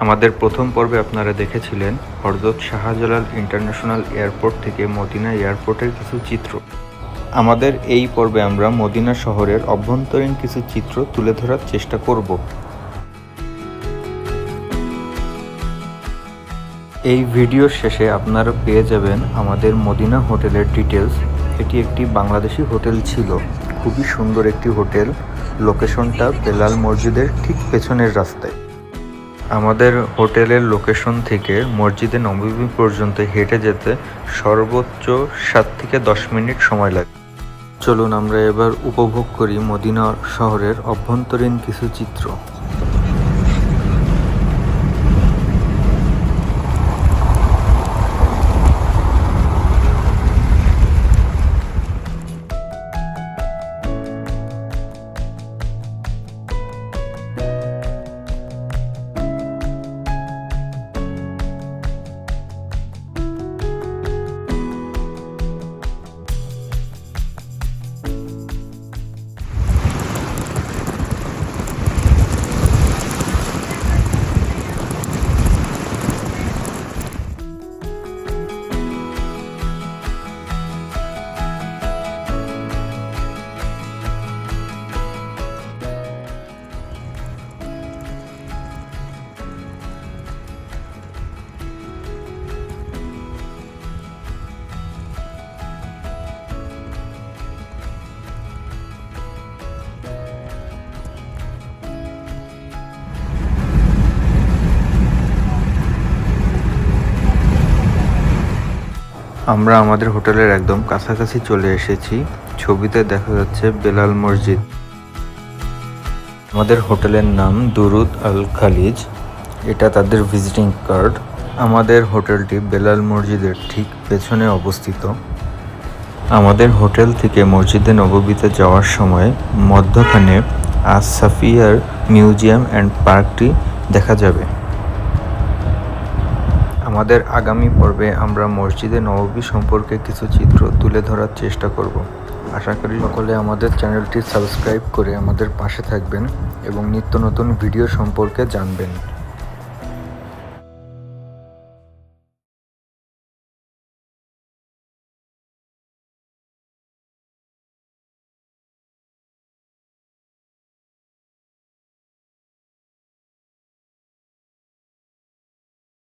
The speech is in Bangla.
আমাদের প্রথম পর্বে আপনারা দেখেছিলেন হরজত শাহজালাল ইন্টারন্যাশনাল এয়ারপোর্ট থেকে মদিনা এয়ারপোর্টের কিছু চিত্র। আমাদের এই পর্বে আমরা মদিনা শহরের অভ্যন্তরীণ কিছু চিত্র তুলে ধরার চেষ্টা করব। এই ভিডিওর শেষে আপনারা পেয়ে যাবেন আমাদের মদিনা হোটেলের ডিটেলস এটি একটি বাংলাদেশি হোটেল ছিল। খুবই সুন্দর একটি হোটেল। লোকেশনটা বেলাল মসজিদের ঠিক পেছনের রাস্তায়। আমাদের হোটেলের লোকেশন থেকে মসজিদে নবমী পর্যন্ত হেঁটে যেতে সর্বোচ্চ সাত থেকে দশ মিনিট সময় লাগে। চলুন আমরা এবার উপভোগ করি মদিনা শহরের অভ্যন্তরীণ কিছু চিত্র। আমরা আমাদের হোটেলের একদম কাছাকাছি চলে এসেছি। ছবিতে দেখা যাচ্ছে বেলাল মসজিদ। আমাদের হোটেলের নাম দুরুদ আল খালিজ। এটা তাদের ভিজিটিং কার্ড। আমাদের হোটেলটি বেলাল মসজিদের ঠিক পেছনে অবস্থিত। আমাদের হোটেল থেকে মসজিদে নববীতে যাওয়ার সময় মধ্যখানে আস সাফিয়ার মিউজিয়াম অ্যান্ড পার্কটি দেখা যাবে। আমাদের আগামী পর্বে আমরা মসজিদে নববী সম্পর্কে কিছু চিত্র তুলে ধরার চেষ্টা করব। আশা করি সকলে আমাদের চ্যানেলটি সাবস্ক্রাইব করে আমাদের পাশে থাকবেন এবং নিত্য নতুন ভিডিও সম্পর্কে জানবেন।